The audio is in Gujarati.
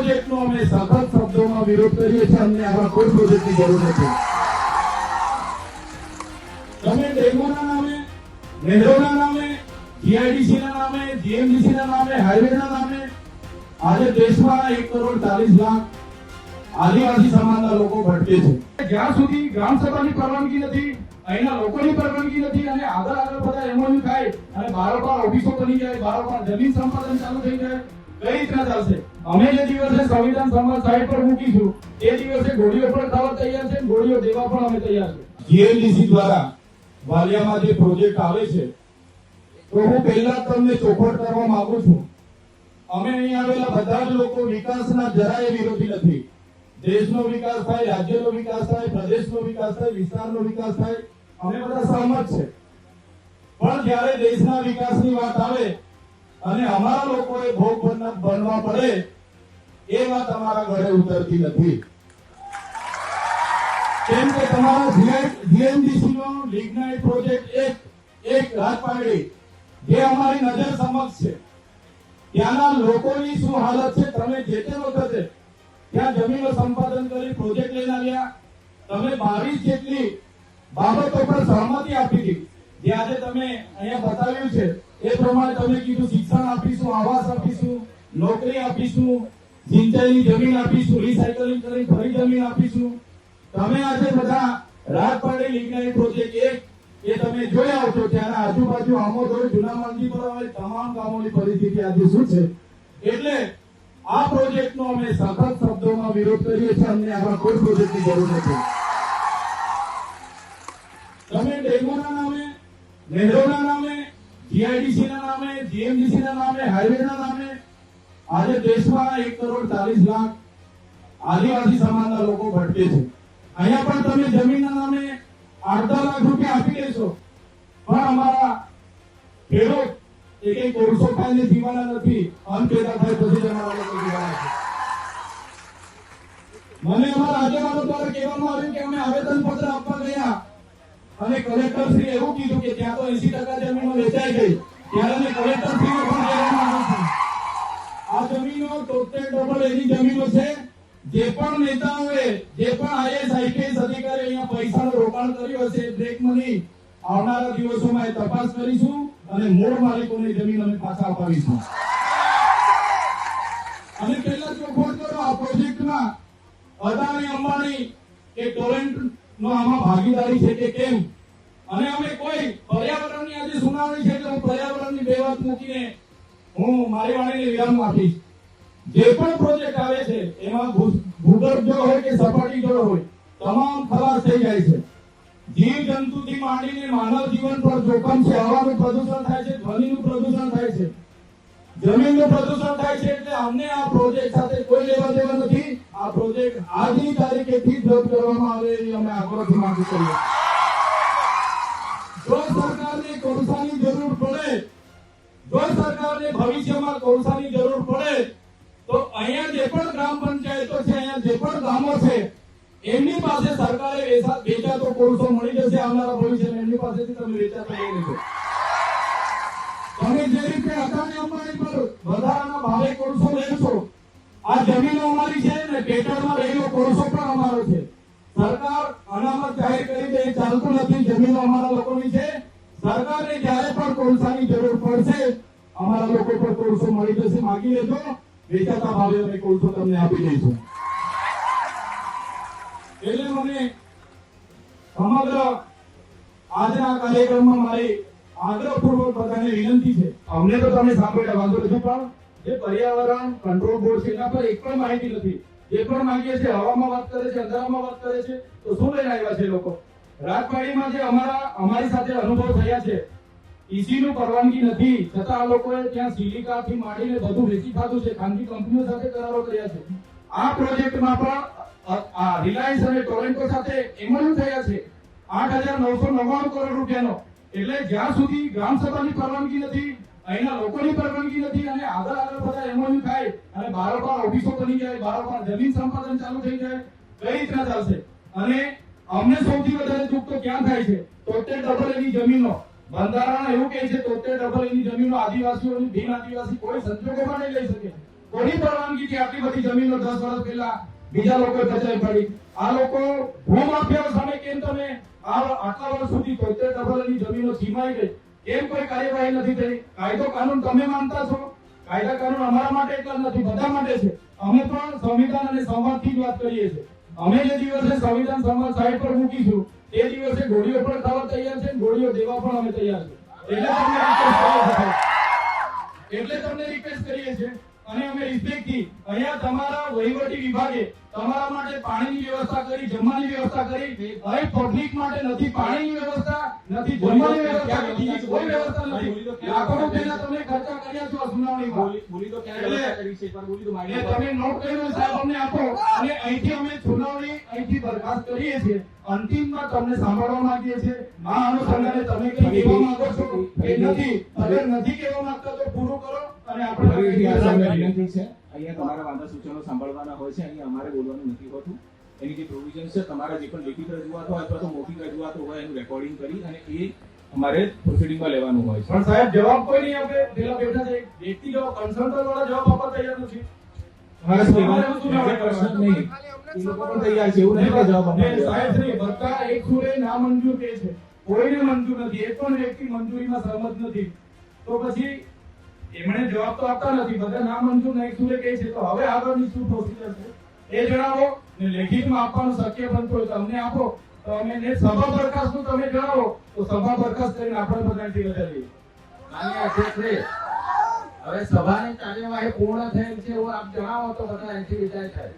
પ્રોજેક્ટનો અમે સખત શબ્દોમાં વિરોધ કરીએ છીએ, અમને આવા કોઈ પ્રોજેક્ટની જરૂર નથી. તમે ડેમોના નામે નહેરોના નામે, જીઆઈડીસીના નામે, જીએમડીસીના નામે, હાઈવેના નામે, આજે દેશમાં એક કરોડ ચાલીસ લાખ આદિવાસી સમાજના લોકો ભટકે છે. જ્યાં સુધી ગ્રામ સભાની પરવાનગી નથી, અહીંના લોકોની પરવાનગી નથી અને આગળ આગળ બધા એમઓયુ થાય, અને બારોબાર ઓફિસો બની જાય બારોબાર જમીન સંપાદન ચાલુ થઈ જાય કઈ રીતના ચાલશે? અમે જે દિવસે સંવિધાન સમાજ સાઈડ પર મૂકીશું, એ દિવસે ગોળીઓ પણ ખાવા તૈયાર છે ગોળીઓ દેવા પણ અમે તૈયાર છે. જીએલડીસી દ્વારા વાલિયામાં જે પ્રોજેક્ટ આવે છે, તો હું પહેલા તમને ચોખવટ કરવા માંગુ છું. અમે અહીં આવેલા બધા જ લોકો વિકાસના જરાય વિરોધી નથી. દેશનો વિકાસ થાય, રાજ્યનો વિકાસ થાય, પ્રદેશનો વિકાસ થાય, વિસ્તારનો વિકાસ થાય. અમે બધા સહમત છે. પણ જ્યારે દેશના વિકાસની વાત આવે અને અમારા લોકોએ ભોગ બનવા પડે એ તમારા ઘરે ઉતરતી નથી. કેમ કે તમારા જીએમડીસી નો લિગ્નાઇટ પ્રોજેક્ટ એક એક રાજપારડી જે અમારી નજર સમક્ષ છે. ત્યાંના લોકોની શું હાલત છે? તમે જે તે વખતે ત્યાં જમીન સંપાદન કરી પ્રોજેક્ટ લઈને આવ્યા. તમે બાવીસ જેટલી બાબતો પર સહમતિ આપી હતી જે આજે તમે અહીંયા બતાવ્યું છે એ પ્રમાણે તમે કીધું, શિક્ષણ આપીશું, આવાસ આપીશું, નોકરી આપીશું, સિંચાઈની જમીન આપીશું રિસાયકલિંગ કરી ફરી જમીન આપીશું. તમે આજે બધા રાજપાડી લિગ્નાઇટ પ્રોજેક્ટ એક એ તમે જોયા આવશો ત્યારે આજુબાજુ આમોદોર જૂના મંદી પર તમામ ગામોની પરિસ્થિતિ આજે શું છે? એટલે આ પ્રોજેક્ટનો અમે સખત શબ્દોમાં વિરોધ કરીએ છીએ, અમને આવા કોઈ પ્રોજેક્ટની જરૂર નથી. તમે ડેમોના નામે, નહેરોના નામે જીઆઈડીસી ના નામે જીએમડીસી ના નામે, હાઈવેના નામે આજે દેશમાં એક કરોડ ચાલીસ લાખ આદિવાસી સમાજના લોકો ભટકે છે. અહીંયા પણ તમે જમીનના નામે અડધા લાખ રૂપિયા આપી દેશો. પણ અમારા ખેડૂત એક એક કોર્સો ખાઈને જીવાના નથી. અન્ન પેદા થાય પછી તમારા લોકો જીવાના છે. મને અમારા આગેવાનો દ્વારા કહેવામાં આવ્યું કે અમે આવેદન પત્ર આપવા ગયા. અને કલેક્ટર શ્રી એવું કીધું કે ત્યાં તો 80% જમીનો વેચાઈ ગઈ. ત્યારે અમે કલેક્ટર શ્રી પણ કહેવામાં આવ્યું છે આ જમીનો ટોટલ ડબલ એની જમીનો છે. જે પણ નેતાઓએ, જે પણ આઈએસ, આઈપીએસ અધિકારી અહીંયા પૈસાનું રોકાણ કર્યું હશે, બ્રેક મની આવનારા દિવસોમાં એ તપાસ કરીશું અને મૂળ માલિકોની જમીન અમે પાછા અપાવીશું. અને પહેલા ચોખવટ કરો, આ પ્રોજેક્ટમાં અદાણી અંબાણી કે ટોરેન્ટ નો આમાં ભાગીદારી છે કે કેમ? અને અમે કોઈ પર્યાવરણની આજે સુનાવણી છે એટલે હું પર્યાવરણની બે વાત મૂકીને હું મારી વાણીને વિરામ આપીશ જે પણ પ્રોજેક્ટ આવે છે, એમાં ભૂગર્ભ જળ હોય કે સપાટી જળ હોય, તમામ ખલાસ થઈ જાય છે. જીવ જંતુથી માંડીને માનવ જીવન પર જોખમ છે, હવાનું પ્રદૂષણ થાય છે, ધ્વનિનું પ્રદૂષણ થાય છે, જમીનનું પ્રદૂષણ થાય છે, એટલે અમને આ પ્રોજેક્ટ સાથે કોઈ લેવા દેવા નથી. આ પ્રોજેક્ટ આજની તારીખેથી જ રદ કરવામાં આવે એવી અમે આગ્રહથી માંગ કરીએ જો સરકારને કોલસાની જરૂર પડે, જો સરકારને ભવિષ્યમાં કોલસાની જરૂર પડે, તો અહીંયા જે પણ ગ્રામ પંચાયતો છે, અહીંયા જે પણ ગામો છે, એમની પાસે સરકારે વેચા- વેચાતો કોલસો મળી જશે, આવનારા ભવિષ્યમાં એમની પાસેથી તમે વેચાતો લઈ લેજો. તમે જે રીતે અદાણી અંબાણી પર વધારાના ભાવે કોલસો લેશો આ જમીન અમારી છે ને ટેટરમાં રહેલો કોરસો પણ અમારો છે. સરકાર અનામત જાહેર કરી દે ચાલતું નથી, જમીન અમારા લોકોની છે. સરકારને જ્યારે પણ કોલસાની જરૂર પડશે, અમારા લોકો પર કોલસો મળી જશે. માગી લેજો. વેચાતા ભાવે અમે કોલસો તમને આપી દઈશું. એટલે મને સમગ્ર આજના કાર્યક્રમમાં મારી આગ્રહપૂર્વક બધાને વિનંતી છે. અમને તો તમે સાંભળ્યા, વાંધો નથી પણ જે પર્યાવરણ કંટ્રોલ બોર્ડ છે, એના પર એક પણ માહિતી નથી. જે પણ માંગીએ છે, હવામાં વાત કરે છે, અંધારામાં વાત કરે છે, તો શું લઈને આવ્યા છે લોકો? રાજપાડીમાં જે અમારા, અમારી સાથે અનુભવ થયા છે. ઈસીનું પરવાનગી નથી. છતાં આ લોકોએ ત્યાં સિલિકાથી માંડીને બધું વેચી ખાધું છે. ખાનગી કંપનીઓ સાથે કરારો કર્યા છે. આ પ્રોજેક્ટમાં પણ આ રિલાયન્સ અને ટોરેન્ટો સાથે એમઓયુ થયા છે. આઠ હજાર નવસો નવ્વાણું કરોડ રૂપિયાનો. એટલે જ્યાં સુધી ગ્રામ સભાની પરવાનગી નથી અહીંના લોકોની પરવાનગી નથી અને આગળ બધા એમઓયુ થાય, અને બારોબાર ઓફિસો બની જાય બારોબાર જમીન સંપાદન ચાલુ થઈ જાય, કઈ રીતના ચાલશે? અને અમને સૌથી વધારે દુઃખ તો ક્યાં થાય છે? તોતેર ડબલ એની જમીનો. બંધારણ એવું કહે છે, તોતેર ડબલ એની જમીનો આદિવાસીઓની બિન આદિવાસી કોઈ સંજોગોમાં નહીં લઈ શકે. કોની પરવાનગીથી આટલી બધી જમીનો દસ વર્ષ પહેલા બીજા લોકોએ કચાઈ પડી? આ લોકો ભૂમાફિયાઓ સામે કેમ તમે આટલા વર્ષ સુધી તોતેર ડબલની જમીનો સીમાઈ ગઈ? કેમ કોઈ કાર્યવાહી નથી થઈ. કાયદો કાનૂન તમે માનતા છો. કાયદા કાનૂન અમારા માટે એટલા નથી, બધા માટે છે. અમે પણ સંવિધાન અને સંવાદથી જ વાત કરીએ છીએ. અમે જે દિવસે સંવિધાન સંવાદ સાઈડ પર મૂકીશું, તે દિવસે ગોળીઓ પણ ખાવા તૈયાર છે ગોળીઓ દેવા પણ અમે તૈયાર છે એટલે તમને રિક્વેસ્ટ કરીએ છીએ અને અમે રિસ્પેક્ટથી અહીંયા તમારા વહીવટી વિભાગે તમારા માટે પાણીની વ્યવસ્થા કરી, જમવાની વ્યવસ્થા કરી. અહીં પબ્લિક માટે નથી, પાણીની વ્યવસ્થા નથી જમવાની વ્યવસ્થા નથી. કોઈ વ્યવસ્થા નથી. લાખો રૂપિયાના તમે ખર્ચા કર્યા છો આ સુનાવણીમાં. બોલી તો ક્યારે વ્યવસ્થા કરી છે? એકવાર બોલી તો મારી તમે નોટ કરીને સાહેબ અમને આપો. અને અહીંથી અમે સુનાવણી અહીંથી બરખાસ્ત કરીએ છીએ. અંતિમમાં તમને સાંભળવા માંગીએ છીએ. આ અનુસંધાને તમે કઈ કહેવા માંગો છો? કે નથી. અગર નથી કહેવા માંગતા તો પૂરું કરો અને આપણે. વિનંતી છે. અહીંયા તમારા વાંધા સૂચનો સાંભળવાના હોય છે. અહીંયા અમારે બોલવાનું નથી હોતું. એની જે પ્રોવિઝન છે તમારા જે પણ લેખિત રજૂઆતો હોય અથવા તો મૌખિક રજૂઆતો હોય એનું રેકોર્ડિંગ કરી અને એ અમારે પ્રોસિડિંગમાં લેવાનું હોય છે. પણ સાહેબ જવાબ કોઈ નહીં આપે. પેલા બેઠા છે. વ્યક્તિ જો કન્સલ્ટન્ટ વાળા જવાબ આપવા તૈયાર નથી. જવાબ પ્રશ્ન નહીં. એ લોકો પણ તૈયાર છે એવું નહીં કે જવાબ ને સાહેબ શ્રી બધા એક સુરે ના મંજૂર કે છે. કોઈને મંજૂર નથી. એક પણ વ્યક્તિ મંજૂરીમાં સહમત નથી. તો પછી એમણે જવાબ તો આપતા નથી. બધા ના મંજૂર નહીં સુરે કહે છે. તો હવે આગળની શું પ્રોસિજર છે? એ જણાવો ને લેખિતમાં આપવાનું શક્ય બનતું હોય તો આપો. તો અમે ને સભા બરખાસ્તનું તમે જણાવો તો સભા બરખાસ્ત કરીને આપણે બધા અહીંથી રજા લઈએ માન્ય અધ્યક્ષશ્રી, હવે સભાની કાર્યવાહી પૂર્ણ થયેલ છે એવું આપ જણાવો તો બધા અહીંથી વિદાય થાય.